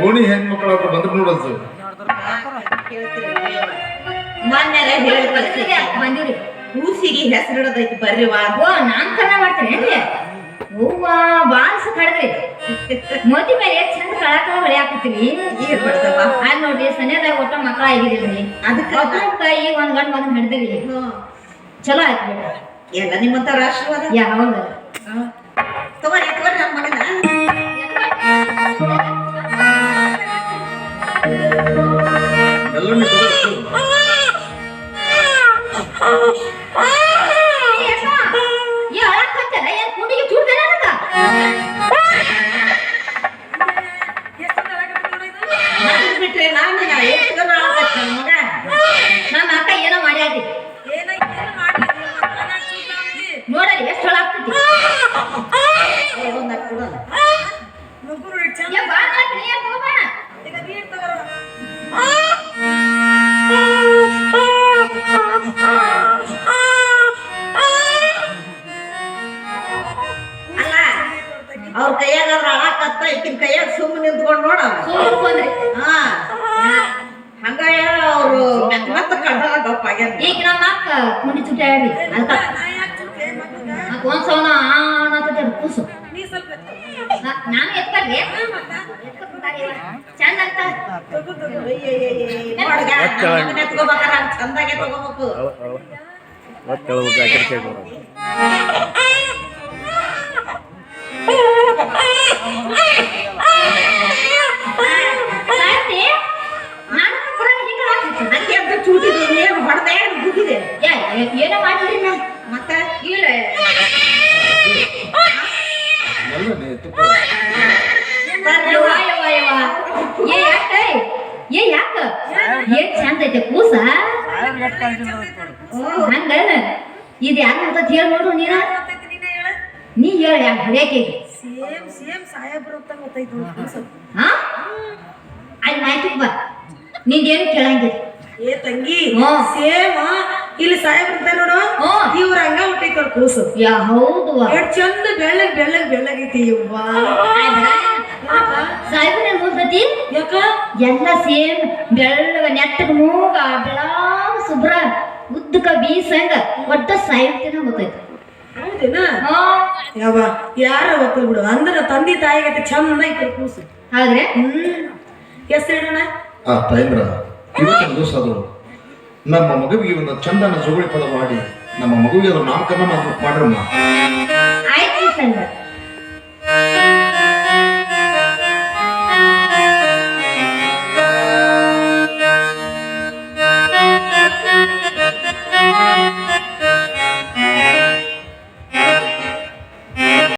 ಓಣಿ ಹೆಣ್ಮಕ್ಳು ಅವ್ರು ಬಂದ್ರು ನೋಡಲ್ಸು ಮೊನ್ನೆಲ್ಲ ಹೇಳಿ ಬಂದಿವ್ರಿ ಕೂಸಿಗೆ ಹೆಸರಿಡದೈತಿ ಬರ್ರಿ ವಾ. ಗ್ವ ನಾನ್ ಕನ್ನ ಮಾಡ್ತೇನೆ ಹೇಳಿ ಹೂವ ಬಾಲ್ಸ ಕಡದ್ರಿ ಮೋತಿ ಮೇಲೆ ಎಷ್ಟ್ ಚಂದ ಕಳಕ ಹೊಳಿ ಹಾಕತ್ತೀವಿ ಏನ್ ಮಾಡ್ತವ ಅದ್ ನೋಡ್ರಿ ಸನ್ಯದಾಗ ಒಟ್ಟ ಮಕ್ಕಳ ಆಗಿದಿಲ್ರಿ ಅದಕ್ಕೆ? ಒಬ್ಬೊಬ್ಬ ಈಗ ಒಂದ್ ಗಂಡ್ ಮಗನ್ ಹಿಡ್ದಿರಿ. ಚಲೋ ಆಯ್ತು ಎಲ್ಲ ನಿಮ್ಮಂತ ರಾಷ್ಟ್ರವಾದ ಯಾವಾಗ ತಗೋರಿ ತಗೋರಿ. ಕೊಡು. ಏ ಬಾ ನಾಲ್ಕು ನೀ ಯಾಕ್ ತಗೋಬಾ? ಅಲ್ಲ ಅವ್ರ ಕೈಯಾಗ ಅದ್ರ ಅಳಕತ್ತ ಈಕಿನ ಕೈಯಾಗ ಸುಮ್ಮನೆ ನಿಂತ್ಕೊಂಡು ನೋಡ. ಹಾ. ಹಂಗ ಅವ್ರು ಮೆತ್ತ ಮೆತ್ತ ಕಡ್ದ ಆಗ್ಯಾರ ಈಗ ನಮ್ಮ ಅಕ್ಕ ಕುಣಿ ಚುಟ್ಟಾಡ್ರಿ ಅದಕ್ಕ ಅಕ್ಕ ಒಂದ್ ಅನ್ನತದ ಕೂಸು. ನಾ- ನಾನು ಚಂದ ಅಂತ ಚಂದಾಗೆ ತಗೋಬೇಕು? ಮಾಡಿದ್ರಿ ನಾ ಮತ್ತೆ ಇಲ್ಲ. ಏ ಯಾಕ ಏ ಯಾಕ? ಏನ್ ಚಂದ ಐತೆ ಕೂಸ. ಹಂಗ ಇದು ಯಾಕೆ ಅಂತ ಹೇಳಿ ನೋಡು ನೀನ. ನೀ ಹೇಳ ಯಾಕೆ ಹರಿಯಾಕೆ ಸೇಮ್ ಸೇಮ್ ಸಾಹೇಬ್ರು ಅಂತ ಗೊತ್ತಾಯ್ತು ಹಾ? ಅಲ್ಲಿ ಮಾಹಿತಿ ಬಾ ನಿಂದೇನು ಕೇಳಂಗಿಲ್ಲ. ಏ ತಂಗಿ. ಸೇಮ್. ಇಲ್ಲಿ ಸಾಹೇಬ್ರ ಬರ್ತಾರೆ ನೋಡು. ಇವ್ರ ಹಂಗ ಹುಟ್ಟೈತಿ ಅವ್ರ ಕೂಸು. ಯಾ ಹೌದು ಎಷ್ಟ್ ಚಂದ ಬೆಳ್ಳಗ್ ಬೆಳ್ಳಗ್ ಬೆಳ್ಳಗೈತಿ ಯವ್ವಾ. ಸಾಹೇಬ್ರ ಹೋಗ್ತತಿ ಯಾಕ? ಎಲ್ಲ ಸೇಮ್ ಬೆಳ್ಳಗ ನೆಟ್ಟಗ ಮೂಗ ಬೆಳಾಗ ಸುಬ್ರ ಉದ್ದಕ ಬೀಸಂಗ ಒಟ್ಟ ಸಾಹಿತ್ಯನ ಗೊತ್ತೈತಿ ಹೌದೇನಾ? ಹಾ. ಯಾವ ಯಾರ ಒತ್ತಲ್ ಬಿಡು. ಅಂದ್ರ ತಂದೆ ತಾಯಿಗೆ ಚಂದ ಐತಿ ಕೂಸು. ಹಾಗ್ರೆ? ಹ್ಮ್. ಹೆಸರು ಹೇಳೋಣ ಆ ತಾಯಂದ್ರ ಇವತ್ತು ದಿವಸ ಅದು ನಮ್ಮ ಮಗುವಿಗೆ ಒಂದು ಚಂದನ ಜೋಗುಳಿ ಪದ ಮಾಡಿ ನಮ್ಮ ಮಗುವಿಗೆ ಅದು ನಾಮಕರಣ ಮಾಡ್- ಮಾಡ್ರಮ್ಮ. ಆಯ್ತು